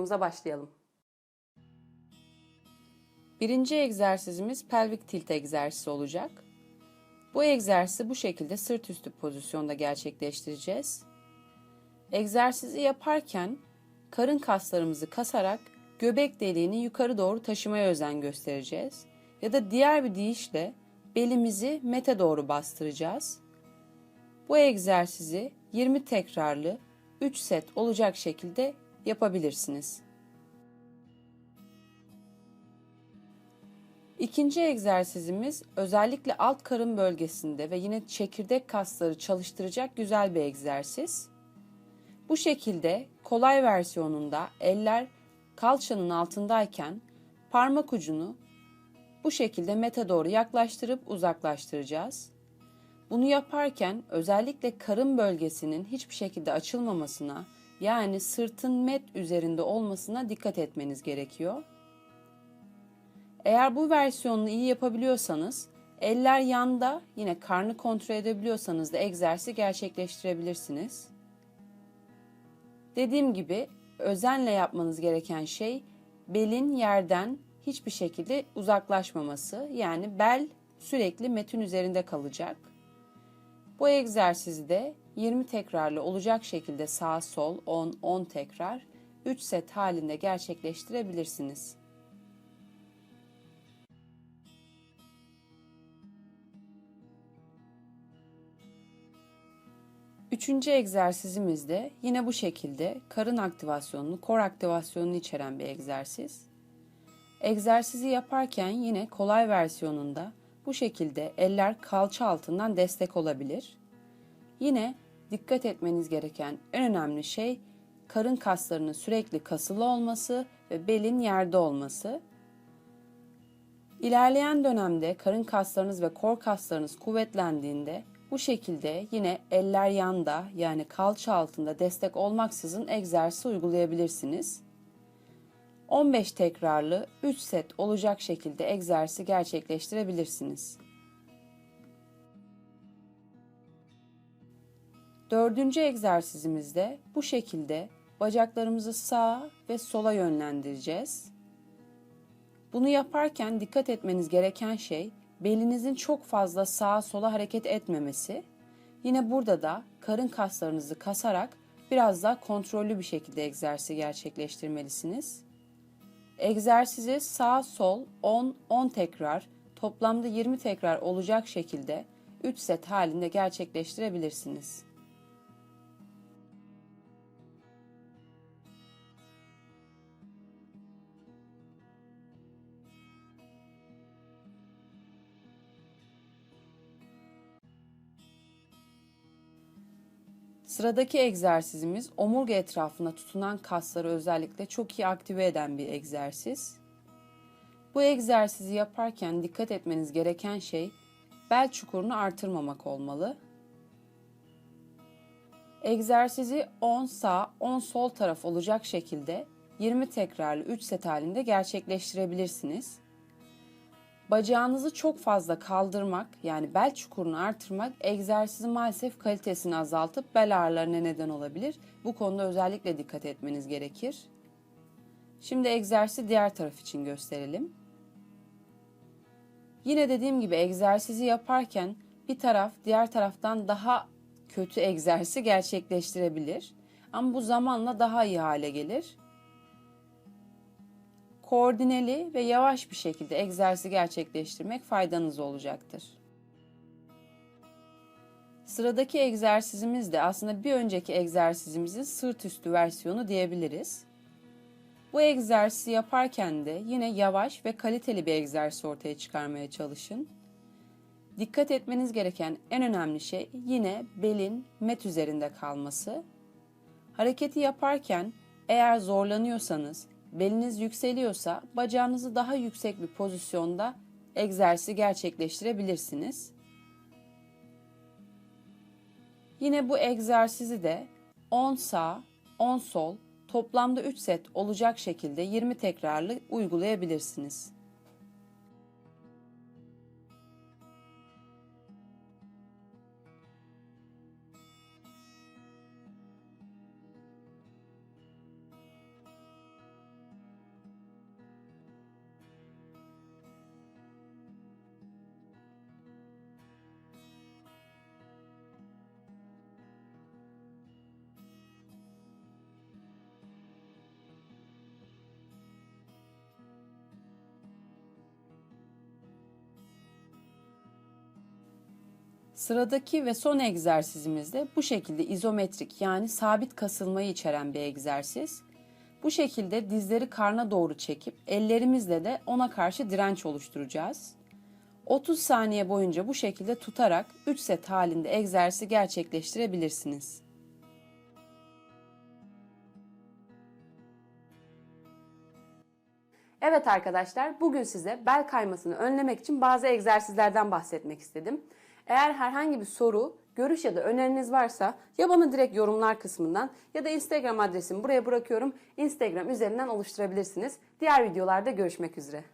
Videomuza başlayalım. Birinci egzersizimiz pelvik tilt egzersizi olacak. Bu egzersizi bu şekilde sırt üstü pozisyonda gerçekleştireceğiz. Egzersizi yaparken karın kaslarımızı kasarak göbek deliğini yukarı doğru taşımaya özen göstereceğiz. Ya da diğer bir deyişle belimizi mete doğru bastıracağız. Bu egzersizi 20 tekrarlı 3 set olacak şekilde yapabilirsiniz. İkinci egzersizimiz özellikle alt karın bölgesinde ve yine çekirdek kasları çalıştıracak güzel bir egzersiz. Bu şekilde kolay versiyonunda eller kalçanın altındayken parmak ucunu bu şekilde mete doğru yaklaştırıp uzaklaştıracağız. Bunu yaparken özellikle karın bölgesinin hiçbir şekilde açılmamasına yani sırtın met üzerinde olmasına dikkat etmeniz gerekiyor. Eğer bu versiyonunu iyi yapabiliyorsanız eller yanda yine karnı kontrol edebiliyorsanız da egzersizi gerçekleştirebilirsiniz. Dediğim gibi özenle yapmanız gereken şey belin yerden hiçbir şekilde uzaklaşmaması. Yani bel sürekli metin üzerinde kalacak. Bu egzersizi de 20 tekrarlı olacak şekilde sağ sol 10 10 tekrar 3 set halinde gerçekleştirebilirsiniz. Üçüncü egzersizimiz de yine bu şekilde karın aktivasyonunu, kor aktivasyonunu içeren bir egzersiz. Egzersizi yaparken yine kolay versiyonunda bu şekilde eller kalça altından destek olabilir. Yine dikkat etmeniz gereken en önemli şey karın kaslarının sürekli kasılı olması ve belin yerde olması. İlerleyen dönemde karın kaslarınız ve kor kaslarınız kuvvetlendiğinde bu şekilde yine eller yanda yani kalça altında destek olmaksızın egzersizi uygulayabilirsiniz. 15 tekrarlı 3 set olacak şekilde egzersizi gerçekleştirebilirsiniz. Dördüncü egzersizimizde bu şekilde bacaklarımızı sağa ve sola yönlendireceğiz. Bunu yaparken dikkat etmeniz gereken şey belinizin çok fazla sağa sola hareket etmemesi. Yine burada da karın kaslarınızı kasarak biraz daha kontrollü bir şekilde egzersizi gerçekleştirmelisiniz. Egzersizi sağ sol 10-10 tekrar toplamda 20 tekrar olacak şekilde 3 set halinde gerçekleştirebilirsiniz. Sıradaki egzersizimiz omurga etrafına tutunan kasları özellikle çok iyi aktive eden bir egzersiz. Bu egzersizi yaparken dikkat etmeniz gereken şey bel çukurunu artırmamak olmalı. Egzersizi 10 sağ 10 sol taraf olacak şekilde 20 tekrarlı 3 set halinde gerçekleştirebilirsiniz. Bacağınızı çok fazla kaldırmak yani bel çukurunu artırmak egzersizi maalesef kalitesini azaltıp bel ağrılarına neden olabilir. Bu konuda özellikle dikkat etmeniz gerekir. Şimdi egzersizi diğer taraf için gösterelim. Yine dediğim gibi egzersizi yaparken bir taraf diğer taraftan daha kötü egzersizi gerçekleştirebilir. Ama bu zamanla daha iyi hale gelir koordineli ve yavaş bir şekilde egzersizi gerçekleştirmek faydanız olacaktır. Sıradaki egzersizimiz de aslında bir önceki egzersizimizin sırt üstü versiyonu diyebiliriz. Bu egzersizi yaparken de yine yavaş ve kaliteli bir egzersiz ortaya çıkarmaya çalışın. Dikkat etmeniz gereken en önemli şey yine belin met üzerinde kalması. Hareketi yaparken eğer zorlanıyorsanız beliniz yükseliyorsa bacağınızı daha yüksek bir pozisyonda egzersizi gerçekleştirebilirsiniz. Yine bu egzersizi de 10 sağ, 10 sol, toplamda 3 set olacak şekilde 20 tekrarlı uygulayabilirsiniz. Sıradaki ve son egzersizimizde bu şekilde izometrik yani sabit kasılmayı içeren bir egzersiz. Bu şekilde dizleri karna doğru çekip ellerimizle de ona karşı direnç oluşturacağız. 30 saniye boyunca bu şekilde tutarak 3 set halinde egzersizi gerçekleştirebilirsiniz. Evet arkadaşlar, bugün size bel kaymasını önlemek için bazı egzersizlerden bahsetmek istedim. Eğer herhangi bir soru, görüş ya da öneriniz varsa ya bana direkt yorumlar kısmından ya da Instagram adresimi buraya bırakıyorum. Instagram üzerinden oluşturabilirsiniz. Diğer videolarda görüşmek üzere.